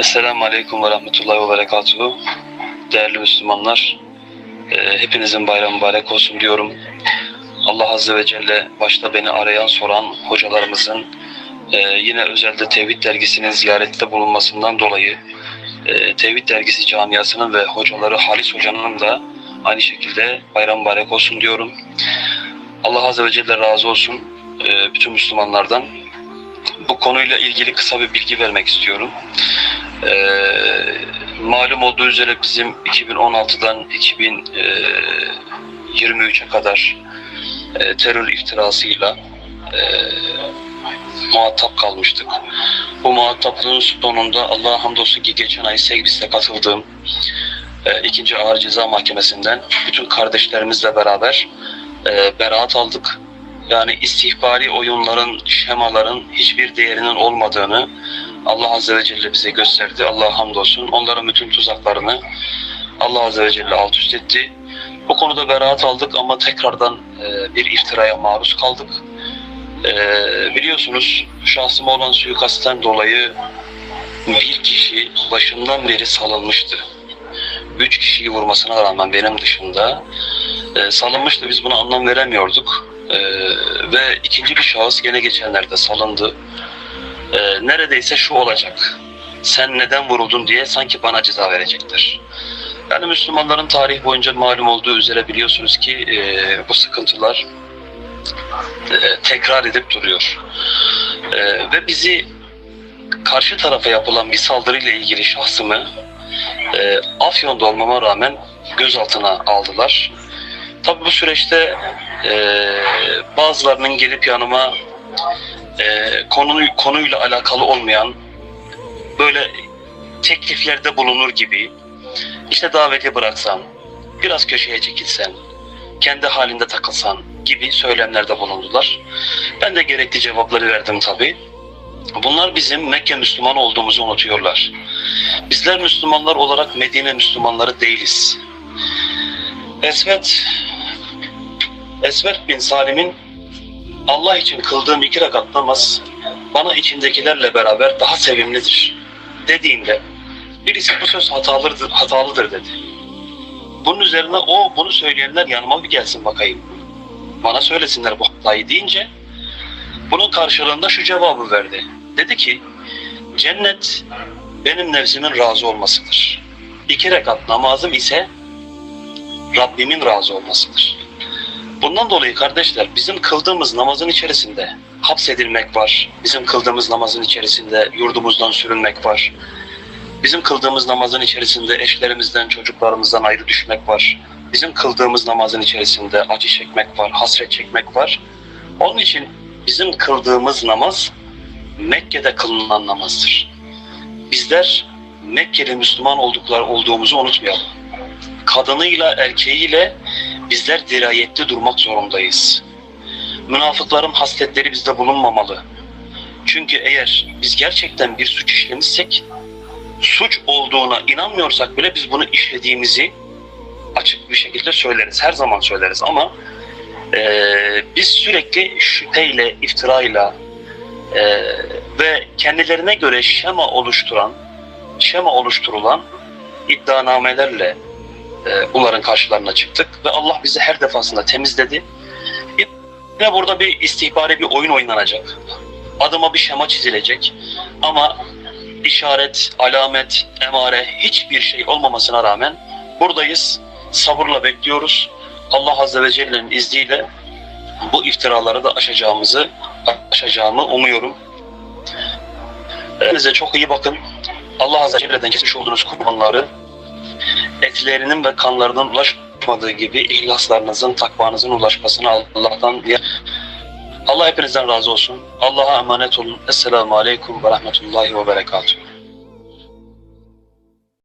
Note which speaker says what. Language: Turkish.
Speaker 1: Esselamu Aleyküm ve Rahmetullahi ve Berekatuhu. Değerli Müslümanlar, e, hepinizin bayramı mübarek olsun diyorum. Allah Azze ve Celle başta beni arayan soran hocalarımızın e, yine özelde Tevhid Dergisi'nin ziyarette bulunmasından dolayı e, Tevhid Dergisi camiasının ve hocaları Halis Hoca'nın da aynı şekilde bayram mübarek olsun diyorum. Allah Azze ve Celle razı olsun bütün Müslümanlardan. Bu konuyla ilgili kısa bir bilgi vermek istiyorum. Ee, malum olduğu üzere bizim 2016'dan 2023'e kadar e, terör iftirasıyla e, muhatap kalmıştık. Bu muhataplığın sonunda Allah'a hamdolsun ki geçen ay Segbis'te katıldığım e, ikinci Ağır Ceza Mahkemesi'nden bütün kardeşlerimizle beraber e, beraat aldık. Yani istihbari oyunların, şemaların hiçbir değerinin olmadığını Allah Azze ve Celle bize gösterdi. Allah'a hamdolsun. Onların bütün tuzaklarını Allah Azze ve Celle alt üst etti. Bu konuda beraat aldık ama tekrardan e, bir iftiraya maruz kaldık. E, biliyorsunuz şahsıma olan suikastten dolayı bir kişi başından beri salınmıştı. Üç kişiyi vurmasına rağmen benim dışında e, salınmıştı. Biz buna anlam veremiyorduk. Ve ikinci bir şahıs gene geçenlerde salındı e, neredeyse şu olacak. Sen neden vuruldun diye sanki bana ceza verecektir. Yani Müslümanların tarih boyunca malum olduğu üzere biliyorsunuz ki e, bu sıkıntılar e, tekrar edip duruyor. E, ve bizi karşı tarafa yapılan bir saldırıyla ilgili şahsımı e, Afyon'da olmama rağmen gözaltına aldılar. Tabi bu süreçte e, bazılarının gelip yanıma e, konu, konuyla alakalı olmayan böyle tekliflerde bulunur gibi işte daveti bıraksan, biraz köşeye çekilsen, kendi halinde takılsan gibi söylemlerde bulundular. Ben de gerekli cevapları verdim tabi. Bunlar bizim Mekke Müslüman olduğumuzu unutuyorlar. Bizler Müslümanlar olarak Medine Müslümanları değiliz. Esvet Esvet bin Salim'in Allah için kıldığım iki rekat namaz bana içindekilerle beraber daha sevimlidir dediğinde birisi bu söz hatalıdır, hatalıdır dedi. Bunun üzerine o bunu söyleyenler yanıma bir gelsin bakayım. Bana söylesinler bu hatayı deyince bunun karşılığında şu cevabı verdi. Dedi ki cennet benim nefsimin razı olmasıdır. İki rekat namazım ise Rabbimin razı olmasıdır. Bundan dolayı kardeşler bizim kıldığımız namazın içerisinde hapsedilmek var. Bizim kıldığımız namazın içerisinde yurdumuzdan sürünmek var. Bizim kıldığımız namazın içerisinde eşlerimizden, çocuklarımızdan ayrı düşmek var. Bizim kıldığımız namazın içerisinde acı çekmek var, hasret çekmek var. Onun için bizim kıldığımız namaz Mekke'de kılınan namazdır. Bizler Mekkeli Müslüman olduklar olduğumuzu unutmayalım. Kadınıyla, erkeğiyle bizler dirayetli durmak zorundayız. Münafıkların hasletleri bizde bulunmamalı. Çünkü eğer biz gerçekten bir suç işlemişsek, suç olduğuna inanmıyorsak bile biz bunu işlediğimizi açık bir şekilde söyleriz. Her zaman söyleriz ama e, biz sürekli şüpheyle, iftirayla e, ve kendilerine göre şema oluşturan, şema oluşturulan iddianamelerle e, bunların karşılarına çıktık ve Allah bizi her defasında temizledi. Yine burada bir istihbari bir oyun oynanacak. Adıma bir şema çizilecek. Ama işaret, alamet, emare hiçbir şey olmamasına rağmen buradayız. Sabırla bekliyoruz. Allah Azze ve Celle'nin izniyle bu iftiraları da aşacağımızı aşacağımı umuyorum. Kendinize çok iyi bakın. Allah Azze ve Celle'den kesmiş olduğunuz kurbanları etlerinin ve kanlarının ulaşmadığı gibi ihlaslarınızın, takvanızın ulaşmasını Allah'tan Allah hepinizden razı olsun. Allah'a emanet olun. Esselamu Aleyküm ve Rahmetullahi ve Berekatuhu.